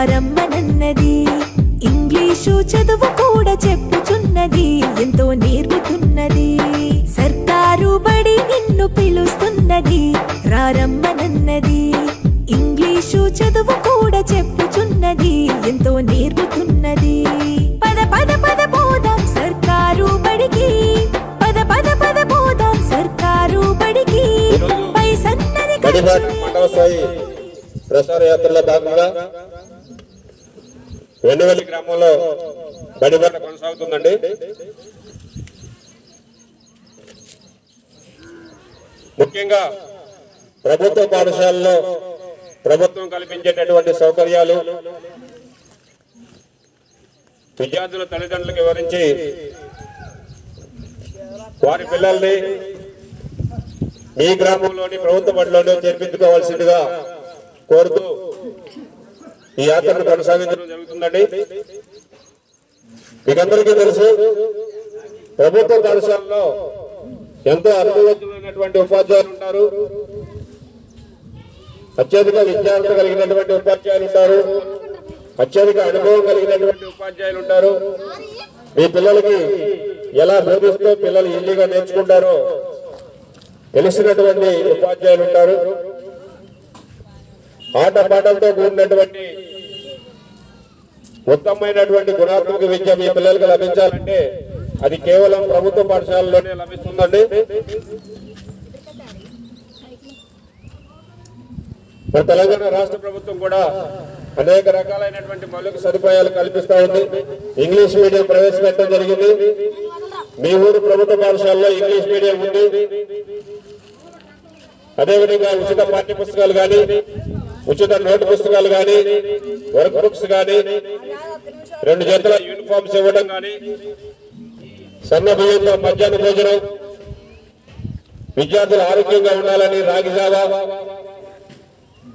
రారమ్మనన్నది English చదువు కూడా చెప్పుచున్నది. ఎంతో నేర్పుతున్నది. సర్కారు బడి నిన్ను పిలుస్తున్నది. రారమ్మనన్నది ఇంగ్లీషు చదువు కూడా చెప్పుచున్నది. ఎంతో నేర్పుతున్నది. పద పద పద పోదాం సర్కారు బడికి. పద పద పద పోదాం సర్కారు బడికి. పై సన్నని మండల స్థాయి ప్రసార యాత్రలో భాగంగా వెన్నవెల్లి గ్రామంలో బడిబాట కొనసాగుతుందండి. ముఖ్యంగా ప్రభుత్వ పాఠశాలలో ప్రభుత్వం కల్పించేటటువంటి సౌకర్యాలు విద్యార్థుల తల్లిదండ్రులకు వివరించి వారి పిల్లల్ని మీ గ్రామంలోని ప్రభుత్వ బడిలోనే చేర్పించుకోవాల్సిందిగా కోరుతూ ఈ యాత్రను కొనసాగించడం జరుగుతుందండి. మీకందరికీ తెలుసు ప్రభుత్వ పాఠశాలలో ఎంతో అనుభవజ్ఞులైనటువంటి ఉపాధ్యాయులు ఉంటారు. అత్యధిక విద్యార్థులు కలిగినటువంటి ఉపాధ్యాయులు ఉంటారు. అత్యధిక అనుభవం కలిగినటువంటి ఉపాధ్యాయులు ఉంటారు. మీ పిల్లలకి ఎలా బోధిస్తూ పిల్లలు ఈజీగా నేర్చుకుంటారో తెలిసినటువంటి ఉపాధ్యాయులు ఉంటారు. ఆటపాటలతో కూడినటువంటి ఉత్తమమైనటువంటి గుణాత్మక విద్య మీ పిల్లలకు లభించాలంటే అది కేవలం ప్రభుత్వ పాఠశాలలోనే లభిస్తుందండి. మన తెలంగాణ రాష్ట్ర ప్రభుత్వం కూడా అనేక రకాలైనటువంటి మౌలిక సదుపాయాలు కల్పిస్తా ఉంది. ఇంగ్లీష్ మీడియం ప్రవేశపెట్టడం జరిగింది. మీ ఊరు ప్రభుత్వ పాఠశాలలో ఇంగ్లీష్ మీడియం ఉంది. అదేవిధంగా ఉచిత పాఠ్య పుస్తకాలు కానీ ఉచిత నోటు పుస్తకాలు కానీ వర్క్ బుక్స్ కానీ రెండు జతల యూనిఫామ్స్ ఇవ్వడం కానీ సన్న బియ్యంతో మధ్యాహ్న భోజనం విద్యార్థులు ఆరోగ్యంగా ఉండాలని రాగి జావా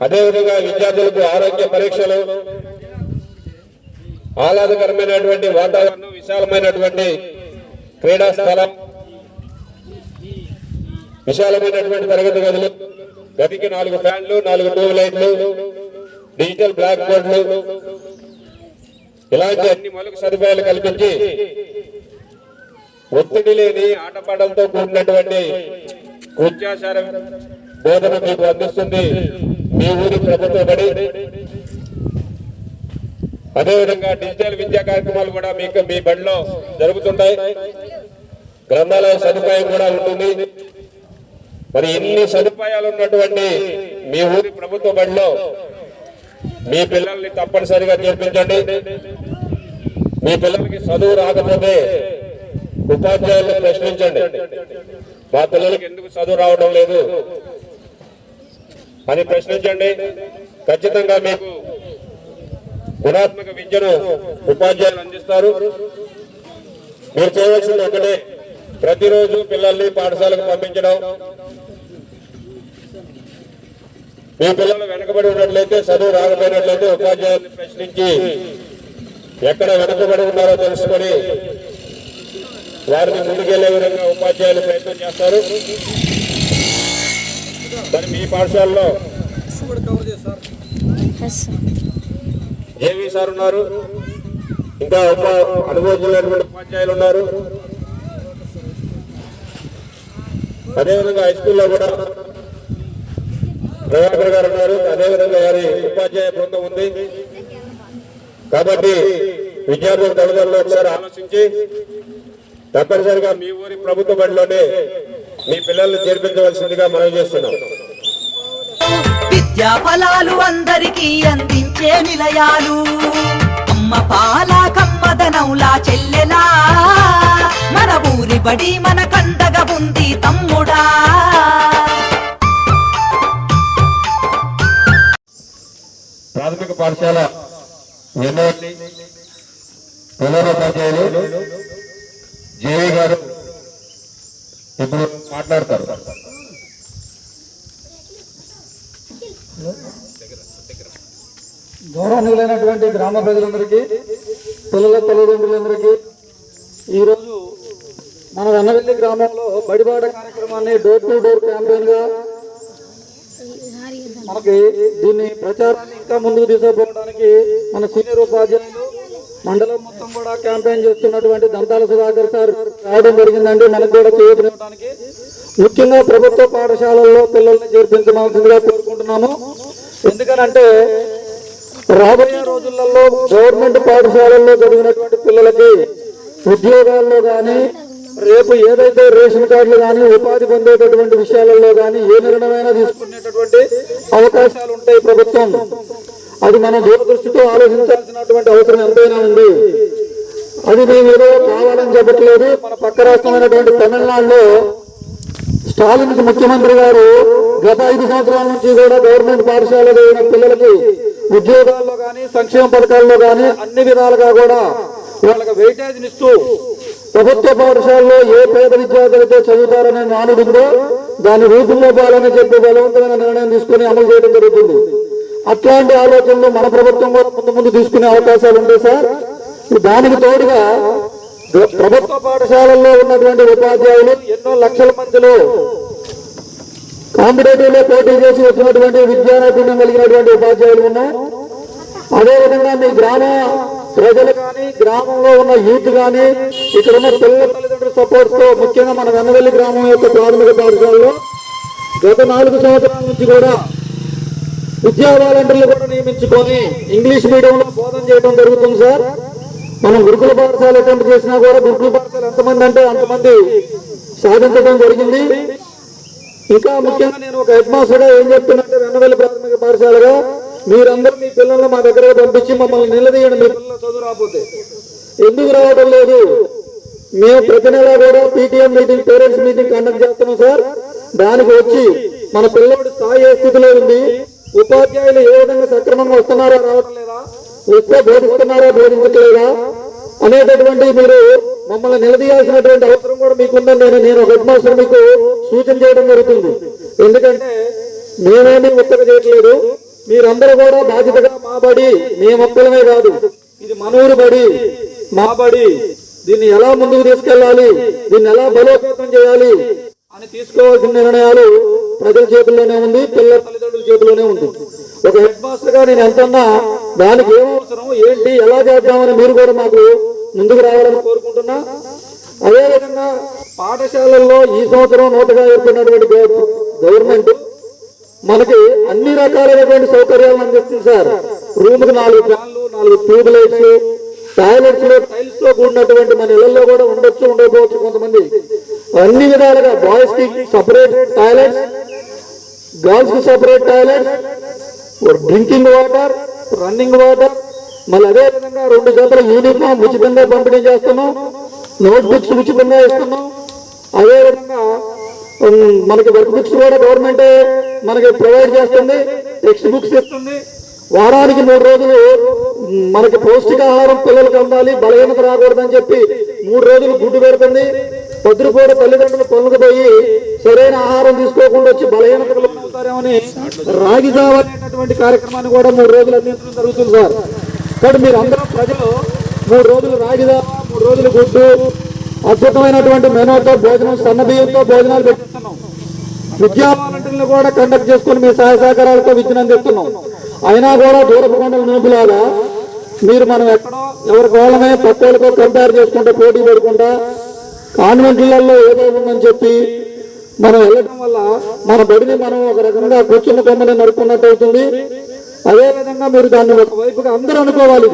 అదేవిధంగా విద్యార్థులకు ఆరోగ్య పరీక్షలు ఆహ్లాదకరమైనటువంటి వాతావరణం విశాలమైనటువంటి క్రీడా స్థలం విశాలమైనటువంటి తరగతి గదులు గదికి నాలుగు ఫ్యాన్లు నాలుగు ట్యూబ్ లైట్లు డిజిటల్ బ్లాక్ బోర్డులు ఇలాంటి అన్ని మౌలిక సదుపాయాలు కల్పించి ఒత్తిడి లేని ఆటపాటలతో కూడినటువంటి కూర్చాచార బోధన మీకు అందిస్తుంది. మీ ఊరి ప్రభుత్వ బడి. అదేవిధంగా డిజిటల్ విద్యా కార్యక్రమాలు కూడా మీకు మీ బడిలో జరుగుతుంటాయి. గ్రంథాలయ సదుపాయం కూడా ఉంటుంది. మరి ఎన్ని సదుపాయాలు ఉన్నటువంటి మీ ఊరి ప్రభుత్వ బడిలో? మీ పిల్లల్ని తప్పనిసరిగా చేర్పించండి. మీ పిల్లలకి చదువు రాకపోతే ఉపాధ్యాయులను ప్రశ్నించండి. మా పిల్లలకి ఎందుకు చదువు రావడం లేదు? అని ప్రశ్నించండి. ఖచ్చితంగా మీకు గుణాత్మక విద్యను ఉపాధ్యాయులు అందిస్తారు. మీరు చేయవలసింది ఒకటే. ప్రతిరోజు పిల్లల్ని పాఠశాలకు పంపించడం. మీ పిల్లలు వెనకబడి ఉన్నట్లయితే చదువు రాకపోయినట్లయితే ఉపాధ్యాయుల్ని ప్రశ్నించి ఎక్కడ వెనకబడి ఉన్నారో తెలుసుకొని వారిని ముందుకెళ్ళే విధంగా ఉపాధ్యాయులు ప్రయత్నం చేస్తారు. మరి మీ పాఠశాలలో జేవి సార్ ఉన్నారు? ఇంకా ఉప అనుభవజ్ఞులైనటువంటి ఉపాధ్యాయులు ఉన్నారు. అదేవిధంగా హై స్కూల్లో కూడా దయాకర్ గారు ఉన్నారు. అదేవిధంగా వారి ఉపాధ్యాయ బృందం ఉంది. కాబట్టి విద్యార్థుల తల్లిదండ్రులు ఒకసారి ఆలోచించి తప్పనిసరిగా మీ ఊరి ప్రభుత్వ బడిలోనే మీ పిల్లల్ని చేర్పించవలసిందిగా మనం చేస్తున్నాం. విద్యా ఫలాలు అందరికీ అందించే నిలయాలు. అమ్మ పాల కమ్మదనౌలా చెల్లెలా. మన ఊరి బడి మన కండగ ఉంది తమ్ముడా. ప్రాథమిక పాఠశాల ఎన్నోటి ప్రధానోపాధ్యాయులు జేవి గారు ఇప్పుడు మాట్లాడతారు. గౌరవనీయులైనటువంటి గ్రామ ప్రజలందరికీ పిల్లల తల్లిదండ్రులందరికీ ఈరోజు మన వెన్నవెల్లి గ్రామంలో బడిబాట కార్యక్రమాన్ని డోర్ టు డోర్ క్యాంపెయిన్గా మనకి దీన్ని ప్రచారాన్ని ఇంకా ముందుకు తీసుకుపోవడానికి మన సీనియర్ ఉపాధ్యాయులు మండలం మొత్తం కూడా క్యాంపెయిన్ చేస్తున్నటువంటి దంతాల సుధాకర్ సార్ రావడం జరిగిందండి. మనకు కూడా చేయడానికి ముఖ్యంగా ప్రభుత్వ పాఠశాలల్లో పిల్లల్ని చేర్పించవలసిందిగా కోరుకుంటున్నాము. ఎందుకనంటే రాబోయే రోజులలో గవర్నమెంట్ పాఠశాలల్లో జరిగినటువంటి పిల్లలకి ఉద్యోగాల్లో కానీ రేపు ఏదైతే రేషన్ కార్డులు కానీ ఉపాధి పొందేటటువంటి విషయాలలో కానీ ఏ నిర్ణయమైనా తీసుకునేటటువంటి అవకాశాలు ఉంటాయి ప్రభుత్వం. అది మనం దూరదృష్టితో ఆలోచించాల్సినటువంటి అవసరం ఎంతైనా ఉంది. అది మేము ఏదో కావాలని చెప్పట్లేదు. మన పక్క రాష్ట్రమైనటువంటి తమిళనాడులో స్టాలిన్ ముఖ్యమంత్రి గారు గత ఐదు సంవత్సరాల నుంచి కూడా గవర్నమెంట్ పాఠశాలలో చదివిన పిల్లలకి ఉద్యోగాల్లో కానీ సంక్షేమ పథకాల్లో కానీ అన్ని విధాలుగా కూడా వాళ్ళకి వెయిటేజ్ ఇస్తూ ప్రభుత్వ పాఠశాలలో ఏ పేద విద్యార్థులతో చదువుతారనే నానుడుందో దాన్ని రూపుమోపాలని చెప్పి బలవంతమైన నిర్ణయం తీసుకుని అమలు చేయడం జరుగుతుంది. అట్లాంటి ఆలోచనలు మన ప్రభుత్వం కూడా ముందు ముందు తీసుకునే అవకాశాలు ఉంటాయి సార్. దానికి తోడుగా ప్రభుత్వ పాఠశాలల్లో ఉన్నటువంటి ఉపాధ్యాయులు ఎన్నో లక్షల మందిలో కాంపిటేటివ్లో పోటీ చేసి వచ్చినటువంటి విద్యా నైపుణ్యం కలిగినటువంటి ఉపాధ్యాయులు ఉన్నాయి అదేవిధంగా మీ గ్రామ ప్రజలు కానీ గ్రామంలో ఉన్న యూత్ కానీ ఇక్కడ ఉన్న పిల్లల తల్లిదండ్రుల సపోర్ట్తో ముఖ్యంగా మన వెన్నవెల్లి గ్రామం యొక్క ప్రాథమిక పాఠశాలలో గత నాలుగు సంవత్సరాల నుంచి కూడా విద్యా వాలంటీర్లు కూడా నియమించుకొని ఇంగ్లీష్ మీడియంలో బోధన చేయడం జరుగుతుంది సార్. మనం గురుకుల పాఠశాల అటెంప్ట్ చేసినా కూడా గురుకుల పాఠశాల ఎంతమంది అంటే అంతమంది సాధించడం జరిగింది. ఇంకా ముఖ్యంగా నేను ఒక హెడ్ మాస్టర్గా ఏం ఏం అంటే వెన్నవెల్లి ప్రాథమిక పాఠశాలగా మీరందరూ మీ పిల్లల్ని మా దగ్గరకు పంపించి మమ్మల్ని నిలదీయండి. మీ పిల్లలు చదువు రాకపోతే. ఎందుకు రావడం లేదు? మేము ప్రతి నెల కూడా PTM meeting parents meeting conduct చేస్తున్నాం సార్. దానికి వచ్చి మన పిల్లవాడి స్థాయి ఏ స్థితిలో ఉంది? ఉపాధ్యాయులు ఏ విధంగా సక్రమంగా వస్తున్నారా రావట్లేదా లేదా? వస్తే బోధిస్తున్నారా బోధించట్లేదా? అనేటటువంటి మీరు మమ్మల్ని నిలదీయాల్సినటువంటి అవసరం కూడా మీకుందని నేను నేను ఒక హెడ్ మాస్టర్ మీకు సూచన చేయడం జరుగుతుంది. ఎందుకంటే మేమేమీ ఉత్తర చేయట్లేదు. మీరందరూ కూడా బాధ్యతగా మా బడి మేమొక్కలమే కాదు ఇది మనూరు బడి మా బడి. దీన్ని ఎలా ముందుకు తీసుకెళ్ళాలి దీన్ని ఎలా బలోపేతం చేయాలి అని తీసుకోవాల్సిన నిర్ణయాలు ప్రజల చేతుల్లోనే ఉంది పిల్లల తల్లిదండ్రుల చేతుల్లోనే ఉంది. ఒక హెడ్ మాస్టర్గా నేను ఎంతన్నా దానికి ఏమవసరం ఏంటి ఎలా చేద్దామని మీరు కూడా మాకు ముందుకు రావాలని కోరుకుంటున్నా. అదేవిధంగా పాఠశాలల్లో ఈ సంవత్సరం నూటగా ఏర్పడినటువంటి గవర్నమెంట్ మనకి అన్ని రకాలైనటువంటి సౌకర్యాలను అందిస్తుంది సార్. రూమ్కి నాలుగు ఫ్యాన్లు నాలుగు ట్యూబ్ లైట్స్ టాయిలెట్స్లో టైల్స్తో కూడినటువంటి మన ఇళ్ళలో కూడా ఉండొచ్చు ఉండకపోవచ్చు కొంతమంది. అన్ని విధాలుగా బాయ్స్కి సపరేట్ టాయిలెట్స్ గర్ల్స్కి separate toilets drinking water running water. మళ్ళీ అదే విధంగా రెండు జతల యూనిఫామ్ ఉచితంగా పంపిణీ చేస్తున్నాం. నోట్ బుక్స్ ఉచితంగా ఇస్తున్నాం. అదేవిధంగా మనకి వర్క్ బుక్స్ కూడా గవర్నమెంట్ మనకి ప్రొవైడ్ చేస్తుంది టెక్స్ట్ బుక్స్ ఇస్తుంది. వారానికి మూడు రోజులు మనకి పౌష్టికాహారం పిల్లలకు అందాలి బలహీనత రాకూడదని చెప్పి మూడు రోజులు గుడ్డు పెడుతుంది. పొద్దుపూట తల్లిదండ్రులు పనులకు పోయి సరైన ఆహారం తీసుకోకుండా వచ్చి బలహీనతకు లోనవుతారేమని రాగి జావ అనేటటువంటి కార్యక్రమాన్ని కూడా మూడు రోజులు అందించడం జరుగుతుంది సార్. కాబట్టి మీరు అందరూ ప్రజలు మూడు రోజులు రాగి జావ మూడు రోజులు గుడ్డు అద్భుతమైనటువంటి మెనూతో భోజనం సన్నబియ్యంతో భోజనాలు పెట్టిస్తున్నాం. విద్యా వాలంటీర్లు కూడా కండక్ట్ చేసుకుని మీ సహాయ సహకారాలతో విద్యను అందిస్తున్నాం. అయినా కూడా దూరపు నోపులాగా మీరు మనం ఎక్కడో ఎవరికి వాళ్ళమే పక్కలతో కంపేర్ చేసుకుంటూ పోటీ పడుకుంటా కాన్వెంట్లలో ఏదో ఉందని చెప్పి మనం వెళ్ళడం వల్ల మన బడిని మనం ఒక రకంగా కూర్చున్న కొమ్మని నడుపుకున్నట్టు అవుతుంది. అదేవిధంగా మీరు దాన్ని ఒకవైపుగా అందరూ అనుకోవాలి.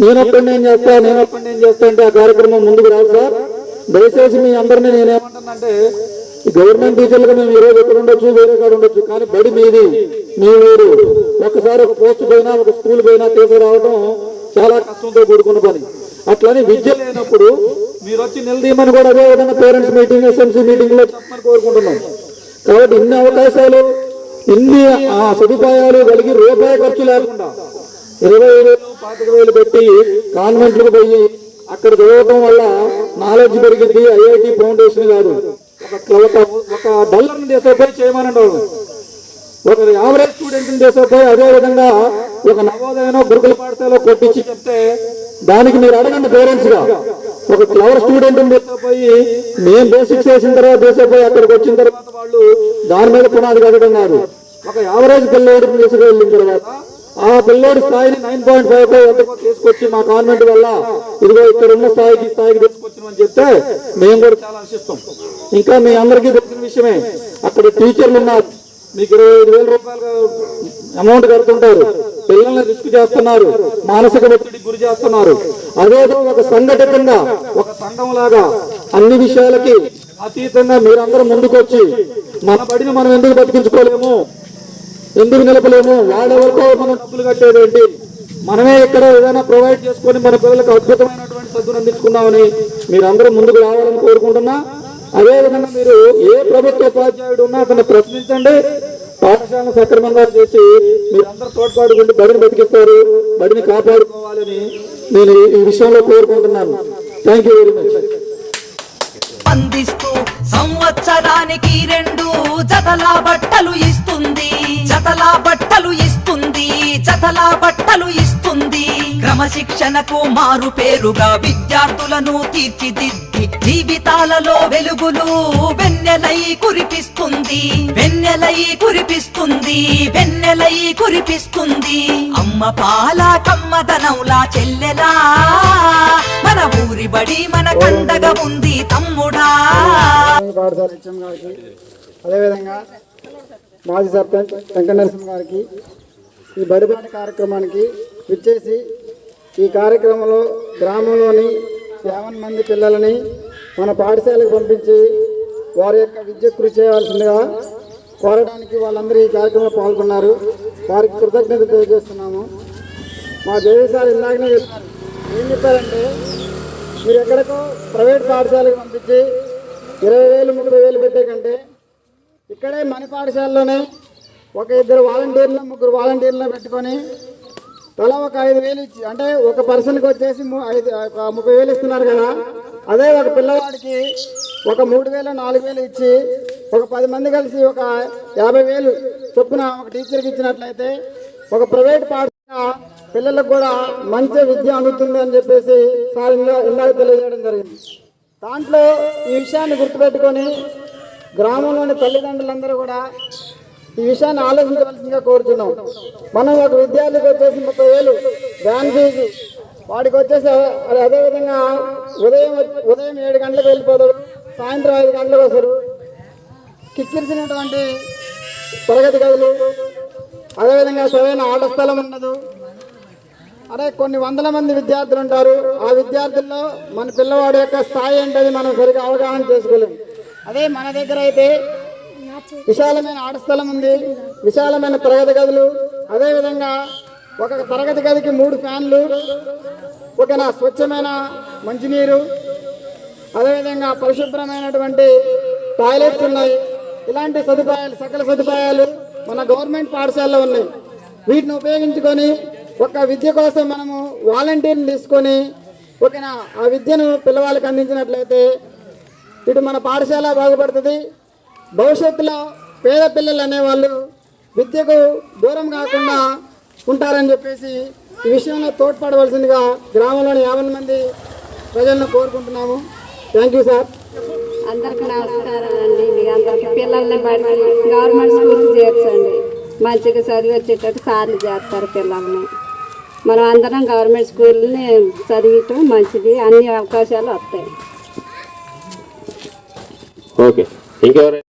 నేనొక్కడి నేను చేస్తా నేను నేను చేస్తా అంటే ఆ కార్యక్రమం ముందుకు రాదు సార్. దయచేసి మీ అందరినీ నేనేమంటానంటే గవర్నమెంట్ టీచర్లుగా మేము ఈ రోజు ఎక్కడ ఉండొచ్చు వేరే కాడ ఉండొచ్చు కానీ బడి మీది మీ ఊరు ఒకసారి ఒక పోస్ట్ పోయినా ఒక స్కూల్ పోయినా తీసుకురావడం చాలా కష్టంతో కూడుకున్న పని. అట్లని విద్య లేనప్పుడు మీరు వచ్చి నిలదీయమని కూడా అదే విధంగా పేరెంట్స్ మీటింగ్ ఎస్ఎంసీ మీటింగ్లో చెప్పమని కోరుకుంటున్నాం. కాబట్టి ఇన్ని అవకాశాలు ఇన్ని ఆ సదుపాయాలు కలిగి రూపాయి ఖర్చు లేకుండా ఇరవై వేలు పాతిక వేలు పెట్టి కాన్వెంట్లకు పోయి అక్కడ చదవటం వల్ల నాలెడ్జ్ పెరిగింది ఐఐటి ఫౌండేషన్ కాదు ఒక ఒక డల్లర్ డల్లర్ని తీసుకుపోయి చేయమనండి ఒక యావరేజ్ స్టూడెంట్ తీసుకుపోయి అదే విధంగా ఒక నవోదయనో గురుకుల పాఠశాలలో కొట్టించి చెప్తే దానికి మీరు అడగండి పేరెంట్స్గా. ఒక క్లవర్ స్టూడెంట్ తీసుకుపోయి మేము బేసిక్స్ వేసిన తర్వాత తీసుకుపోయి అక్కడికి వచ్చిన తర్వాత వాళ్ళు దాని మీద పునాది కట్టడం కాదు. ఒక యావరేజ్ పిల్లోడిని తీసుకెళ్ళిన తర్వాత ఆ పిల్లోడి స్థాయిని నైన్ పాయింట్ ఫైవ్ ఫైవ్ ఎంతకో తీసుకొచ్చి మా కాన్వెంట్ వల్ల ఇదిగో ఇక్కడ ఉన్న స్థాయికి స్థాయికి తీసుకొచ్చినామని చెప్తే మేము కూడా చాలా ఆశిస్తాం. ఇంకా మీ అందరికీ తెలిసిన విషయమే అక్కడ టీచర్లు ఉన్నారు. మీకు ఇరవై ఐదు వేల రూపాయలు అమౌంట్ కడుతుంటారు. పిల్లల్ని రిస్క్ చేస్తున్నారు. మానసిక ఒత్తిడికి గురి చేస్తున్నారు. అదేదో ఒక సంఘటితంగా ఒక సంఘం లాగా అన్ని విషయాలకి అతీతంగా మీరందరూ ముందుకొచ్చి మన బడిని మనం ఎందుకు బతికించుకోలేము? ఎందుకు నిలపలేము? వాళ్ళెవరికో మనం డబ్బులు కట్టేదేంటి మనమే ఇక్కడ ఏదైనా ప్రొవైడ్ చేసుకొని మన పిల్లలకు అద్భుతమైనటువంటి చదువును అందించుకుందామని మీరందరూ ముందుకు రావాలని కోరుకుంటున్నా. అదేవిధంగా మీరు ఏ ప్రభుత్వ ఉపాధ్యాయుడు ఉన్నా అతను ప్రశ్నించండి. పాఠశాలను సక్రమంగా చేసి మీరందరూ తోడ్పాటుకుంటూ బడిని బతికిస్తారు బడిని కాపాడుకోవాలని నేను ఈ- విషయంలో కోరుకుంటున్నాను. థ్యాంక్ యూ వెరీ మచ్ అందిస్తూ సంవత్సరానికి రెండు జతల బట్ట జతల బట్టలు ఇస్తుంది. క్రమశిక్షణకు మారు పేరుగా విద్యార్థులను తీర్చిదిద్ది. జీవితాలలో వెలుగులు వెన్నెలై కురిపిస్తుంది. వెన్నెలై కురిపిస్తుంది వెన్నెలై కురిపిస్తుంది. అమ్మ పాల కమ్మదనంలా చెల్లెలా. మన ఊరి బడి మన కండగా ఉంది తమ్ముడా. అదేవిధంగా మాజీ సర్పంచ్ వెంకట నరసింహ గారికి ఈ బడిబాట కార్యక్రమానికి విచ్చేసి ఈ కార్యక్రమంలో గ్రామంలోని సెవెన్ మంది పిల్లలని మన పాఠశాలకు పంపించి వారి యొక్క విద్య కృషి చేయవలసిందిగా కోరడానికి వాళ్ళందరూ ఈ కార్యక్రమంలో పాల్గొన్నారు. వారికి కృతజ్ఞత తెలియజేస్తున్నాము. మా దేవి సార్ ఇందాకనే చెప్పారు. ఏం చెప్పారంటే మీరు ఎక్కడికో ప్రైవేట్ పాఠశాలకు పంపించి ఇరవై వేలు ముప్పై వేలు పెట్టే కంటే ఇక్కడే మన పాఠశాలలోనే ఒక ఇద్దరు వాలంటీర్లు ముగ్గురు వాలంటీర్లు పెట్టుకొని తలా ఒక ఐదు వేలు ఇచ్చి అంటే ఒక పర్సన్కి వచ్చేసి ఐదు ఒక ముప్పై వేలు ఇస్తున్నారు కదా. అదే ఒక పిల్లవాడికి ఒక మూడు వేలు నాలుగు వేలు ఇచ్చి ఒక పది మంది కలిసి ఒక యాభై వేలు చొప్పున ఒక టీచర్కి ఇచ్చినట్లయితే ఒక ప్రైవేట్ పాఠశాల పిల్లలకు కూడా మంచి విద్య అందుతుంది అని చెప్పేసి సార్ ఇందాక తెలియజేయడం జరిగింది. దాంట్లో ఈ విషయాన్ని గుర్తుపెట్టుకొని గ్రామంలోని తల్లిదండ్రులందరూ కూడా ఈ విషయాన్ని ఆలోచించవలసిందిగా కోరుతున్నాం మనం ఒక విద్యార్థికి వచ్చేసి ముప్పై వేలు వ్యాన్ ఫీజు వాడికి వచ్చేసి అది అదేవిధంగా ఉదయం ఉదయం ఏడు గంటలకు వెళ్ళిపోతాడు సాయంత్రం ఐదు గంటలకు వస్తారు కిక్కిరిసినటువంటి తరగతి గదులు అదేవిధంగా సరైన ఆట స్థలం ఉండదు అదే కొన్ని వందల మంది విద్యార్థులు ఉంటారు. ఆ విద్యార్థుల్లో మన పిల్లవాడి యొక్క స్థాయి ఏంటది మనం సరిగ్గా అవగాహన చేసుకోలేము అదే మన దగ్గర అయితే విశాలమైన ఆడస్థలం ఉంది. విశాలమైన తరగతి గదులు. అదేవిధంగా ఒక తరగతి గదికి మూడు ఫ్యాన్లు. ఒక స్వచ్ఛమైన మంచినీరు. అదేవిధంగా పరిశుభ్రమైనటువంటి టాయిలెట్స్ ఉన్నాయి. ఇలాంటి సదుపాయాలు సకల సదుపాయాలు మన గవర్నమెంట్ పాఠశాలలో ఉన్నాయి. వీటిని ఉపయోగించుకొని ఒక విద్య కోసం మనము వాలంటీర్ని తీసుకొని ఒక ఆ విద్యను పిల్లవాళ్ళకి అందించినట్లయితే ఇటు మన పాఠశాల బాగుపడుతుంది. భవిష్యత్తులో పేద పిల్లలు అనేవాళ్ళు విద్యకు దూరం కాకుండా ఉంటారని చెప్పేసి ఈ విషయంలో తోడ్పడవలసిందిగా గ్రామంలోని యాభై మంది ప్రజలను కోరుకుంటున్నాము. థ్యాంక్ యూ సార్ అందరికి నమస్కారం అండి. మీ అందరికి పిల్లల్ని బట్టి గవర్నమెంట్ స్కూల్కి చేర్చండి. మంచిగా చదివి వచ్చేటట్టు సార్లు చేస్తారు పిల్లల్ని. మనం అందరం గవర్నమెంట్ స్కూల్ని చదివటం మంచిది. అన్ని అవకాశాలు వస్తాయి. ఓకే ఇంకెవరైనా